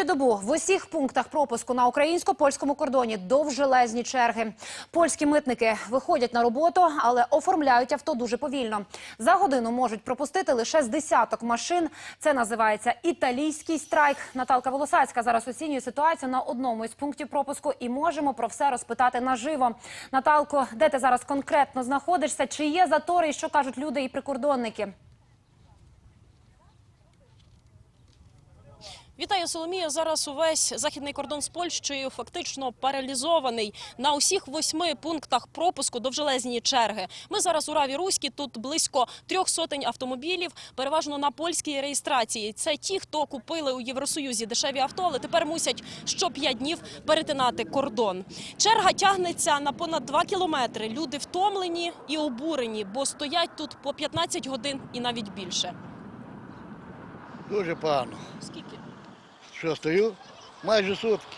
Третю добу в усіх пунктах пропуску на українсько-польському кордоні довжелезні черги. Польські митники виходять на роботу, але оформляють авто дуже повільно. За годину можуть пропустити лише з десяток машин. Це називається італійський страйк. Наталка Волосацька зараз оцінює ситуацію на одному із пунктів пропуску і можемо про все розпитати наживо. Наталко, де ти зараз конкретно знаходишся? Чи є затори і що кажуть люди і прикордонники? Вітаю, Соломія. Зараз увесь західний кордон з Польщею фактично паралізований. На усіх восьми пунктах пропуску довжелезні черги. Ми зараз у Раві Руській. Тут близько трьох сотень автомобілів, переважно на польській реєстрації. Це ті, хто купили у Євросоюзі дешеві авто, але тепер мусять що п'ять днів перетинати кордон. Черга тягнеться на понад два кілометри. Люди втомлені і обурені, бо стоять тут по 15 годин і навіть більше. Дуже погано. Скільки? Що стою? Майже сутки.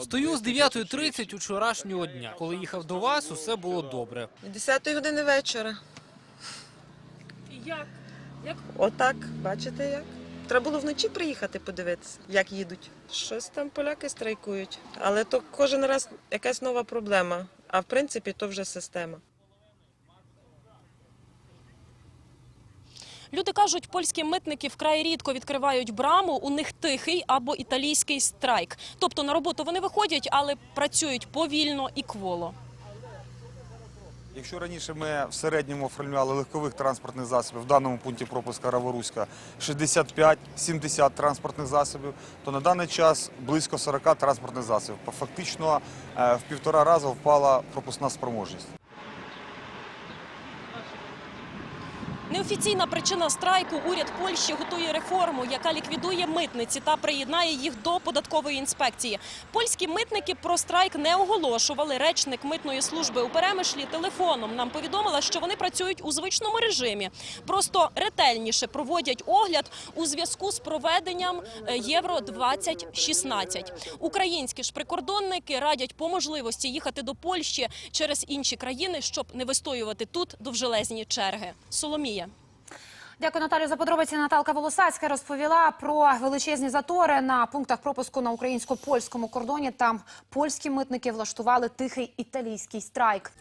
Стою з 9.30 вчорашнього дня. Коли їхав до вас, усе було добре. Від 10 години вечора. Як? Як Отак, бачите як? Треба було вночі приїхати подивитися, як їдуть. Щось там поляки страйкують. Але то кожен раз якась нова проблема. А в принципі, то вже система. Люди кажуть, польські митники вкрай рідко відкривають браму. У них тихий або італійський страйк. Тобто на роботу вони виходять, але працюють повільно і кволо. Якщо раніше ми в середньому оформляли легкових транспортних засобів, в даному пункті пропуска Раворуська 65-70 транспортних засобів, то на даний час близько 40 транспортних засобів. Фактично е, в півтора рази впала пропускна спроможність. Неофіційна причина страйку уряд Польщі готує реформу, яка ліквідує митниці та приєднає їх до податкової інспекції. Польські митники про страйк не оголошували. Речник митної служби у Перемишлі телефоном нам повідомила, що вони працюють у звичному режимі. Просто ретельніше проводять огляд у зв'язку з проведенням е, Євро 2016 Українські ж прикордонники радять по можливості їхати до Польщі через інші країни, щоб не вистоювати тут довжелезні черги. Соломія. Дякую, Наталю, за подробиці. Наталка Волосацька розповіла про величезні затори на пунктах пропуску на українсько-польському кордоні. Там польські митники влаштували тихий італійський страйк.